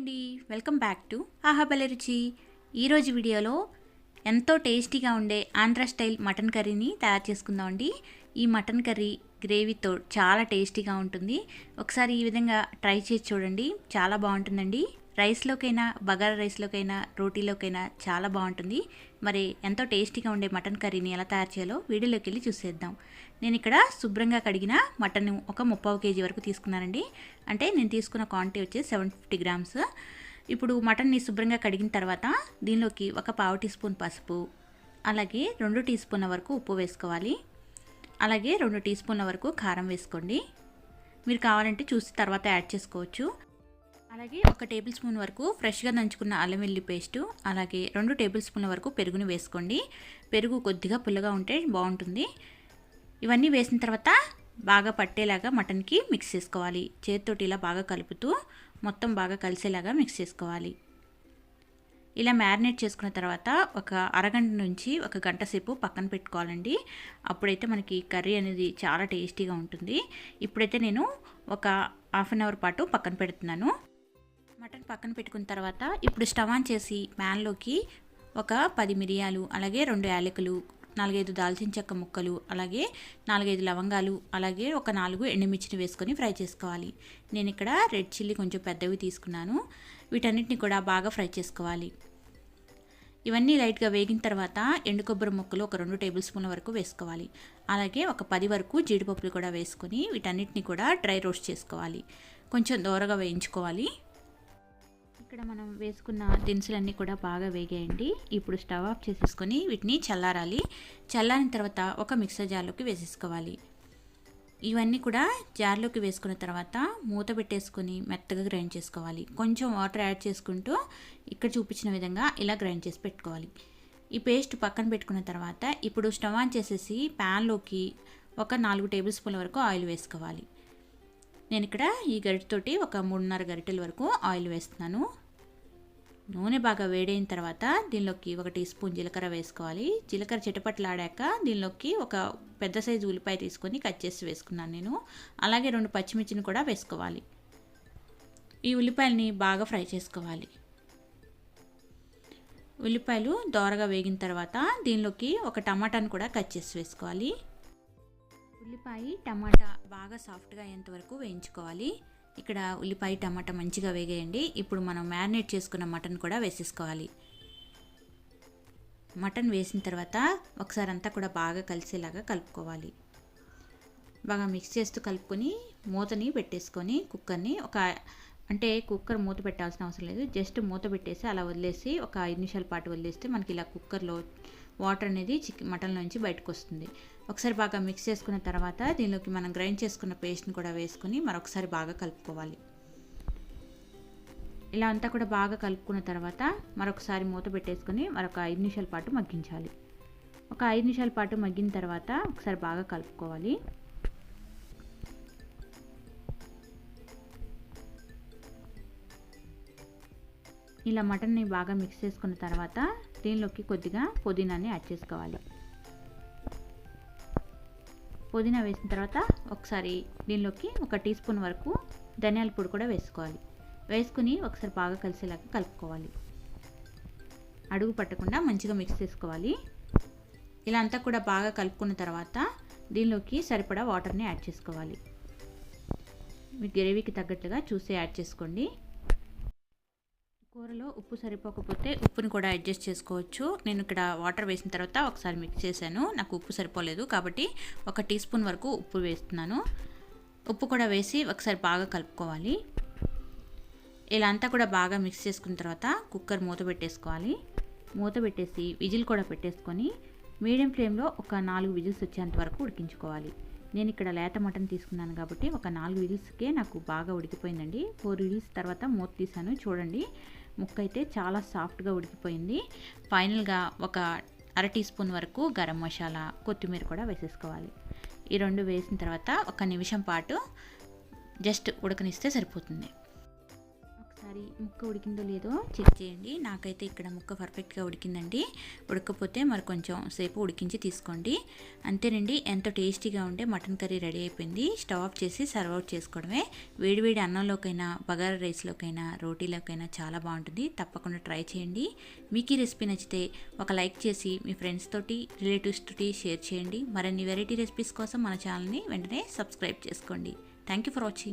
అండి. Welcome back to ఆహాబల రుచి. ఈరోజు వీడియోలో ఎంతో టేస్టీగా ఉండే ఆంధ్ర స్టైల్ మటన్ కర్రీని తయారు చేసుకుందామండి ఈ మటన్ కర్రీ గ్రేవీతో చాలా టేస్టీగా ఉంటుంది. ఒకసారి ఈ విధంగా ట్రై చేసి చూడండి. చాలా బాగుంటుందండి. రైస్లోకైనా బగారా రైస్లోకైనా రోటీలోకైనా చాలా బాగుంటుంది. మరి ఎంతో టేస్టీగా ఉండే మటన్ కర్రీని ఎలా తయారు చేయాలో వీడియోలోకి వెళ్ళి చూసేద్దాం. నేను ఇక్కడ శుభ్రంగా కడిగిన మటన్ ఒక ముప్పావు కేజీ వరకు తీసుకున్నానండి. అంటే నేను తీసుకున్న క్వాంటిటీ వచ్చి సెవెన్ ఫిఫ్టీ గ్రామ్స్. ఇప్పుడు మటన్ని శుభ్రంగా కడిగిన తర్వాత దీనిలోకి ఒక పావు టీ స్పూన్ పసుపు అలాగే రెండు టీ స్పూన్ల వరకు ఉప్పు వేసుకోవాలి. అలాగే రెండు టీ స్పూన్ల వరకు కారం వేసుకోండి. మీరు కావాలంటే చూసి తర్వాత యాడ్ చేసుకోవచ్చు. అలాగే ఒక టేబుల్ స్పూన్ వరకు ఫ్రెష్గా దంచుకున్న అల్లం వెల్లి పేస్టు అలాగే రెండు టేబుల్ స్పూన్ల వరకు పెరుగుని వేసుకోండి. పెరుగు కొద్దిగా పుల్లగా ఉంటే బాగుంటుంది. ఇవన్నీ వేసిన తర్వాత బాగా పట్టేలాగా మటన్కి మిక్స్ చేసుకోవాలి. చేతితోటి ఇలా బాగా కలుపుతూ మొత్తం బాగా కలిసేలాగా మిక్స్ చేసుకోవాలి. ఇలా మ్యారినేట్ చేసుకున్న తర్వాత ఒక అరగంట నుంచి ఒక గంట సేపు పక్కన పెట్టుకోవాలండి. అప్పుడైతే మనకి కర్రీ అనేది చాలా టేస్టీగా ఉంటుంది. ఇప్పుడైతే నేను ఒక హాఫ్ అన్ అవర్ పాటు పక్కన పెడుతున్నాను. మటన్ పక్కన పెట్టుకున్న తర్వాత ఇప్పుడు స్టవ్ ఆన్ చేసి ప్యాన్లోకి ఒక పది మిరియాలు అలాగే రెండు యాలకులు నాలుగైదు దాల్చిన చెక్క ముక్కలు అలాగే నాలుగైదు లవంగాలు అలాగే ఒక నాలుగు ఎండుమిర్చిని వేసుకొని ఫ్రై చేసుకోవాలి. నేను ఇక్కడ రెడ్ చిల్లీ కొంచెం పెద్దవి తీసుకున్నాను. వీటన్నిటిని కూడా బాగా ఫ్రై చేసుకోవాలి. ఇవన్నీ లైట్గా వేగిన తర్వాత ఎండు కొబ్బరి ముక్కలు ఒక రెండు టేబుల్ స్పూన్ల వరకు వేసుకోవాలి. అలాగే ఒక పది వరకు జీడిపప్పులు కూడా వేసుకొని వీటన్నిటిని కూడా డ్రై రోస్ట్ చేసుకోవాలి. కొంచెం దోరగా వేయించుకోవాలి. ఇక్కడ మనం వేసుకున్న దినుసులన్నీ కూడా బాగా వేగేయండి. ఇప్పుడు స్టవ్ ఆఫ్ చేసేసుకొని వీటిని చల్లారాలి. చల్లారిన తర్వాత ఒక మిక్సర్ జార్లోకి వేసేసుకోవాలి. ఇవన్నీ కూడా జార్లోకి వేసుకున్న తర్వాత మూత పెట్టేసుకొని మెత్తగా గ్రైండ్ చేసుకోవాలి. కొంచెం వాటర్ యాడ్ చేసుకుంటూ ఇక్కడ చూపించిన విధంగా ఇలా గ్రైండ్ చేసి పెట్టుకోవాలి. ఈ పేస్ట్ పక్కన పెట్టుకున్న తర్వాత ఇప్పుడు స్టవ్ ఆన్ చేసేసి ప్యాన్లోకి ఒక నాలుగు టేబుల్ స్పూన్ల వరకు ఆయిల్ వేసుకోవాలి. నేను ఇక్కడ ఈ గరిటెతోటి ఒక మూడున్నర గరిటెల వరకు ఆయిల్ వేస్తున్నాను. నూనె బాగా వేడైన తర్వాత దీనిలోకి ఒక టీ స్పూన్ జీలకర్ర వేసుకోవాలి. జీలకర్ర చిటపట్లాడాక దీనిలోకి ఒక పెద్ద సైజు ఉల్లిపాయ తీసుకొని కట్ చేసి వేసుకున్నాను నేను. అలాగే రెండు పచ్చిమిర్చిని కూడా వేసుకోవాలి. ఈ ఉల్లిపాయలని బాగా ఫ్రై చేసుకోవాలి. ఉల్లిపాయలు దోరగా వేగిన తర్వాత దీనిలోకి ఒక టమాటాను కూడా కట్ చేసి వేసుకోవాలి. ఉల్లిపాయ టమాటా బాగా సాఫ్ట్గా అయ్యేంతవరకు వేయించుకోవాలి. ఇక్కడ ఉల్లిపాయ టమాటా మంచిగా వేగేయండి. ఇప్పుడు మనం మ్యారినేట్ చేసుకున్న మటన్ కూడా వేసేసుకోవాలి. మటన్ వేసిన తర్వాత ఒకసారి అంతా కూడా బాగా కలిసేలాగా కలుపుకోవాలి. బాగా మిక్స్ చేస్తూ కలుపుకొని మూతని పెట్టేసుకొని కుక్కర్ని ఒక అంటే కుక్కర్ మూత పెట్టాల్సిన అవసరం లేదు. జస్ట్ మూత పెట్టేసి అలా వదిలేసి ఒక ఐదు నిమిషాల పాటు వదిలేస్తే మనకి ఇలా కుక్కర్లో వాటర్ అనేది చికెన్ మటన్ నుంచి బయటకు వస్తుంది ఒకసారి బాగా మిక్స్ చేసుకున్న తర్వాత దీనిలోకి మనం గ్రైండ్ చేసుకున్న పేస్ట్ని కూడా వేసుకొని మరొకసారి బాగా కలుపుకోవాలి. ఇలా అంతా కూడా బాగా కలుపుకున్న తర్వాత మరొకసారి మూత పెట్టేసుకొని మరొక ఐదు నిమిషాల పాటు మగ్గించాలి. ఒక ఐదు నిమిషాల పాటు మగ్గిన తర్వాత ఒకసారి బాగా కలుపుకోవాలి. ఇలా మటన్ని బాగా మిక్స్ చేసుకున్న తర్వాత దీనిలోకి కొద్దిగా పుదీనాని యాడ్ చేసుకోవాలి. పుదీనా వేసిన తర్వాత ఒకసారి దీనిలోకి ఒక టీ స్పూన్ వరకు ధనియాల పొడి కూడా వేసుకోవాలి. వేసుకుని ఒకసారి బాగా కలిసేలాగా కలుపుకోవాలి. అడుగు పట్టకుండా మంచిగా మిక్స్ చేసుకోవాలి. ఇలా అంతా కూడా బాగా కలుపుకున్న తర్వాత దీనిలోకి సరిపడా వాటర్ని యాడ్ చేసుకోవాలి. మీ గ్రేవీకి తగ్గట్టుగా చూసి యాడ్ చేసుకోండి. కూరలో ఉప్పు సరిపోకపోతే ఉప్పుని కూడా అడ్జస్ట్ చేసుకోవచ్చు. నేను ఇక్కడ వాటర్ వేసిన తర్వాత ఒకసారి మిక్స్ చేశాను. నాకు ఉప్పు సరిపోలేదు కాబట్టి ఒక టీ స్పూన్ వరకు ఉప్పు వేస్తున్నాను. ఉప్పు కూడా వేసి ఒకసారి బాగా కలుపుకోవాలి. ఇలా అంతా కూడా బాగా మిక్స్ చేసుకున్న తర్వాత కుక్కర్ మూత పెట్టేసుకోవాలి. మూత పెట్టేసి విజిల్ కూడా పెట్టేసుకొని మీడియం ఫ్లేమ్లో ఒక నాలుగు విజిల్స్ వచ్చేంత వరకు ఉడికించుకోవాలి. నేను ఇక్కడ లేత మటన్ తీసుకున్నాను కాబట్టి ఒక నాలుగు విజిల్స్కే నాకు బాగా ఉడికిపోయిందండి. ఫోర్ విజిల్స్ తర్వాత మూత తీసాను చూడండి. ముక్క అయితే చాలా సాఫ్ట్గా ఉడికిపోయింది. ఫైనల్గా ఒక అర టీ స్పూన్ వరకు గరం మసాలా కొత్తిమీర కూడా వేసేసుకోవాలి. ఈ రెండు వేసిన తర్వాత ఒక నిమిషం పాటు జస్ట్ ఉడకనిస్తే సరిపోతుంది. ఒకసారి ముక్క ఉడికిందో లేదో చెక్ చేయండి. నాకైతే ఇక్కడ ముక్క పర్ఫెక్ట్గా ఉడికిందండి. ఉడకపోతే మరి కొంచెం సేపు ఉడికించి తీసుకోండి. అంతేనండి ఎంతో టేస్టీగా ఉండే మటన్ కర్రీ రెడీ అయిపోయింది. స్టవ్ ఆఫ్ చేసి సర్వ్ అవుట్ చేసుకోవడమే. వేడివేడి అన్నంలోకైనా బగారా రైస్లోకైనా రోటీలోకైనా చాలా బాగుంటుంది. తప్పకుండా ట్రై చేయండి. మీకు ఈ రెసిపీ నచ్చితే ఒక లైక్ చేసి మీ ఫ్రెండ్స్ తోటి రిలేటివ్స్ తోటి షేర్ చేయండి. మరిన్ని వెరైటీ రెసిపీస్ కోసం మన ఛానల్ని వెంటనే సబ్స్క్రైబ్ చేసుకోండి. Thank you for watching.